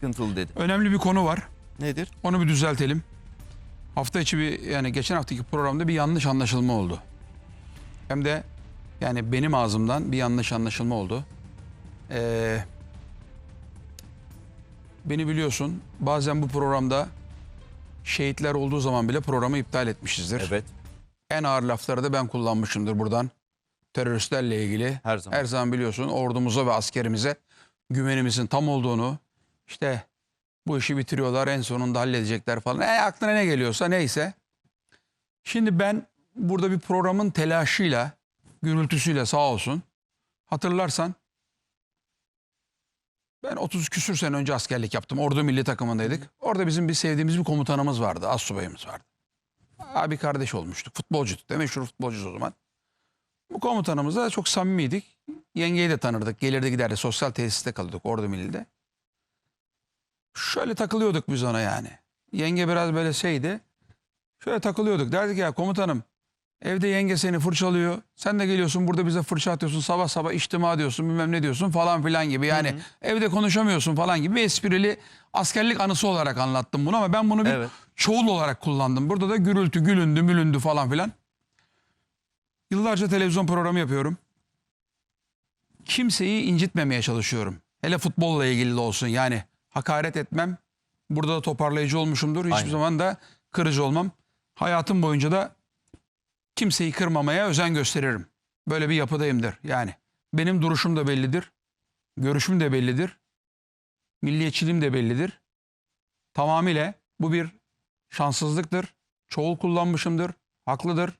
sıkıntılı dedi. Önemli bir konu var. Nedir? Onu bir düzeltelim. Hafta içi bir yani geçen haftaki programda bir yanlış anlaşılma oldu. Hem de yani benim ağzımdan bir yanlış anlaşılma oldu. Ee, beni biliyorsun bazen bu programda şehitler olduğu zaman bile programı iptal etmişizdir. Evet. En ağır lafları da ben kullanmışımdır buradan. Teröristlerle ilgili. Her zaman. Her zaman biliyorsun ordumuza ve askerimize güvenimizin tam olduğunu işte bu işi bitiriyorlar en sonunda halledecekler falan. E, aklına ne geliyorsa neyse. Şimdi ben burada bir programın telaşıyla, gürültüsüyle sağ olsun. Hatırlarsan ben 30 küsür sene önce askerlik yaptım. Ordu milli takımındaydık. Orada bizim bir sevdiğimiz bir komutanımız vardı. Astsubayımız vardı. Abi kardeş olmuştuk. Futbolcuyduk. Değil mi? Meşhur futbolcuyuz o zaman. Bu komutanımızla çok samimiydik. Yengeyi de tanırdık. Gelirdi giderdi. Sosyal tesiste kalıyorduk Ordu Milli'de. Şöyle takılıyorduk biz ona yani. Yenge biraz böyle şeydi. Şöyle takılıyorduk. Derdik ya komutanım evde yenge seni fırçalıyor. Sen de geliyorsun burada bize fırça atıyorsun. Sabah sabah içtima diyorsun bilmem ne diyorsun falan filan gibi. Yani evde konuşamıyorsun falan gibi bir esprili askerlik anısı olarak anlattım bunu ama ben bunu bir Evet. çoğul olarak kullandım. Burada da gürültü, gülündü, mülündü falan filan. Yıllarca televizyon programı yapıyorum. Kimseyi incitmemeye çalışıyorum. Hele futbolla ilgili de olsun. Yani hakaret etmem. Burada da toparlayıcı olmuşumdur. Hiçbir Aynen. zaman da kırıcı olmam. Hayatım boyunca da kimseyi kırmamaya özen gösteririm. Böyle bir yapıdayımdır. Yani benim duruşum da bellidir. Görüşüm de bellidir. Milliyetçiliğim de bellidir. Tamamıyla bu bir şanssızlıktır. Çoğul kullanmışımdır. Haklıdır.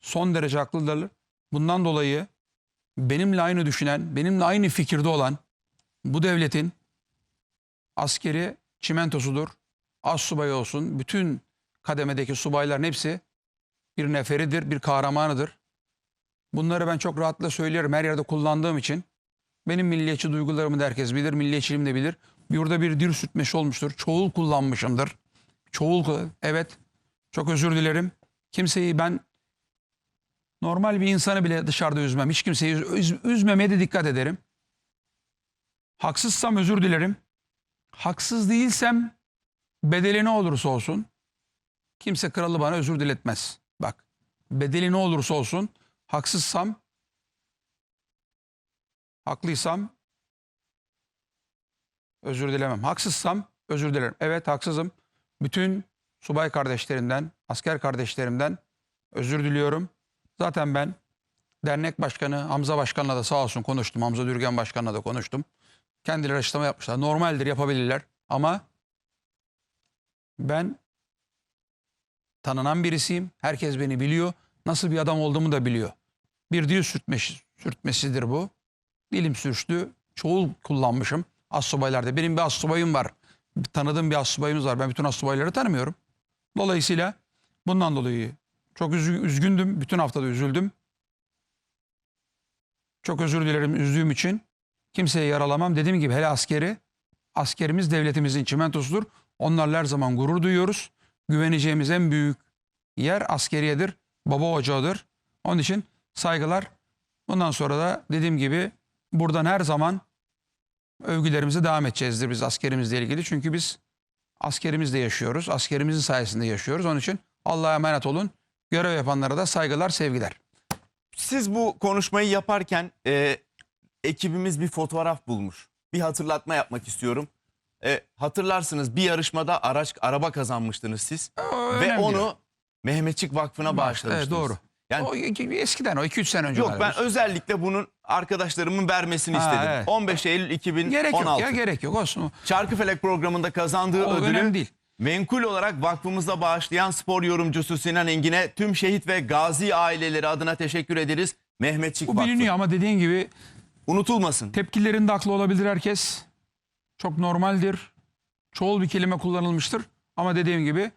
Son derece haklıdır. Bundan dolayı benimle aynı düşünen, benimle aynı fikirde olan bu devletin askeri çimentosudur. Az subay olsun, bütün kademedeki subayların hepsi bir neferidir, bir kahramanıdır. Bunları ben çok rahatlıkla söylüyorum her yerde kullandığım için. Benim milliyetçi duygularımı da herkes bilir, milliyetçiliğimi de bilir. Burada bir dil sütmeşi olmuştur. Çoğul kullanmışımdır. Çoğul, evet. Çok özür dilerim. Kimseyi ben normal bir insanı bile dışarıda üzmem. Hiç kimseyi üz- üzmemeye de dikkat ederim. Haksızsam özür dilerim. Haksız değilsem bedeli ne olursa olsun kimse kralı bana özür diletmez. Bak bedeli ne olursa olsun haksızsam haklıysam özür dilemem. Haksızsam özür dilerim. Evet haksızım. Bütün subay kardeşlerimden, asker kardeşlerimden özür diliyorum. Zaten ben dernek başkanı Hamza Başkan'la da sağ olsun konuştum. Hamza Dürgen Başkan'la da konuştum. Kendileri açıklama yapmışlar. Normaldir yapabilirler ama ben tanınan birisiyim. Herkes beni biliyor. Nasıl bir adam olduğumu da biliyor. Bir dil sürtmesi, sürtmesidir bu. Dilim sürçtü. Çoğul kullanmışım. Astsubaylarda. Benim bir astsubayım var. Tanıdığım bir astsubayımız var. Ben bütün astsubayları tanımıyorum. Dolayısıyla bundan dolayı çok üzgündüm. Bütün haftada üzüldüm. Çok özür dilerim üzdüğüm için. Kimseye yaralamam. Dediğim gibi hele askeri, askerimiz devletimizin çimentosudur. Onlarla her zaman gurur duyuyoruz. Güveneceğimiz en büyük yer askeriyedir. Baba ocağıdır. Onun için saygılar. Bundan sonra da dediğim gibi buradan her zaman övgülerimize devam edeceğizdir biz askerimizle ilgili. Çünkü biz askerimizle yaşıyoruz. Askerimizin sayesinde yaşıyoruz. Onun için Allah'a emanet olun. Görev yapanlara da saygılar, sevgiler. Siz bu konuşmayı yaparken e, ekibimiz bir fotoğraf bulmuş. Bir hatırlatma yapmak istiyorum. E, hatırlarsınız bir yarışmada araç araba kazanmıştınız siz O ve önemli. onu Mehmetçik Vakfı'na bağışlamıştınız. Evet doğru. Yani o eskiden o 2-3 sene önce. yok ben galiba. özellikle bunun arkadaşlarımın vermesini Ha, istedim. evet. 15 Eylül 2016. Gerek yok ya gerek yok olsun. Çarkıfelek programında kazandığı O ödülü değil. Menkul olarak vakfımıza bağışlayan spor yorumcusu Sinan Engin'e tüm şehit ve gazi aileleri adına teşekkür ederiz. Mehmetçik Bu Vakfı. biliniyor ama dediğin gibi Unutulmasın. tepkilerinde haklı olabilir herkes. Çok normaldir. Çoğul bir kelime kullanılmıştır. Ama dediğim gibi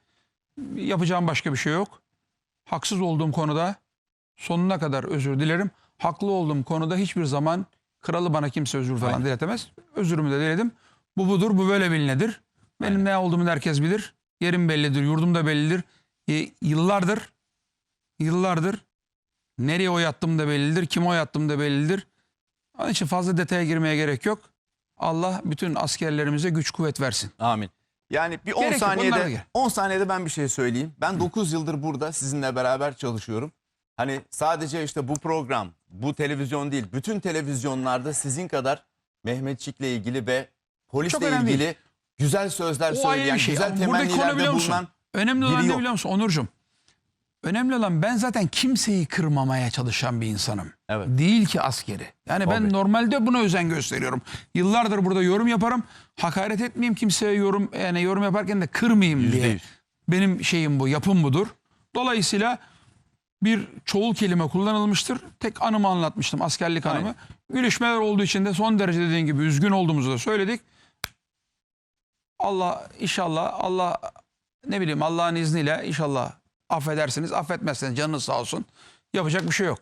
yapacağım başka bir şey yok. Haksız olduğum konuda sonuna kadar özür dilerim. Haklı olduğum konuda hiçbir zaman kralı bana kimse özür falan Aynen. diletemez. Özürümü de diledim. Bu budur, bu böyle bilinedir. Benim ne olduğumu herkes bilir. Yerim bellidir, yurdum da bellidir. E, yıllardır, yıllardır nereye oy attığım da bellidir, kime oy attığım da bellidir. Onun için fazla detaya girmeye gerek yok. Allah bütün askerlerimize güç kuvvet versin. Amin. Yani bir 10 Gerek yok, onlar da saniyede gel. 10 saniyede ben bir şey söyleyeyim. Ben 9 yıldır burada sizinle beraber çalışıyorum. Hani sadece işte bu program, bu televizyon değil, bütün televizyonlarda sizin kadar Mehmetçik'le ilgili ve Çok polisle önemli ilgili güzel sözler O ayrı söyleyen, bir şey. güzel Ama buradaki konu temennilerde biliyor musun? bulunan Önemli biri olan ne yok. biliyor musun Onurcuğum? Önemli olan ben zaten kimseyi kırmamaya çalışan bir insanım. Evet. Değil ki askeri. Yani ben Tabii. normalde buna özen gösteriyorum. Yıllardır burada yorum yaparım. Hakaret etmeyeyim kimseye yorum yani yorum yaparken de kırmayayım Yüzde diye. yüz. Benim şeyim bu, yapım budur. Dolayısıyla bir çoğul kelime kullanılmıştır. Tek anımı anlatmıştım, askerlik anımı. Aynen. Gülüşmeler olduğu için de son derece dediğin gibi üzgün olduğumuzu da söyledik. Allah inşallah Allah ne bileyim Allah'ın izniyle inşallah affedersiniz. Affetmezseniz canınız sağ olsun. Yapacak bir şey yok.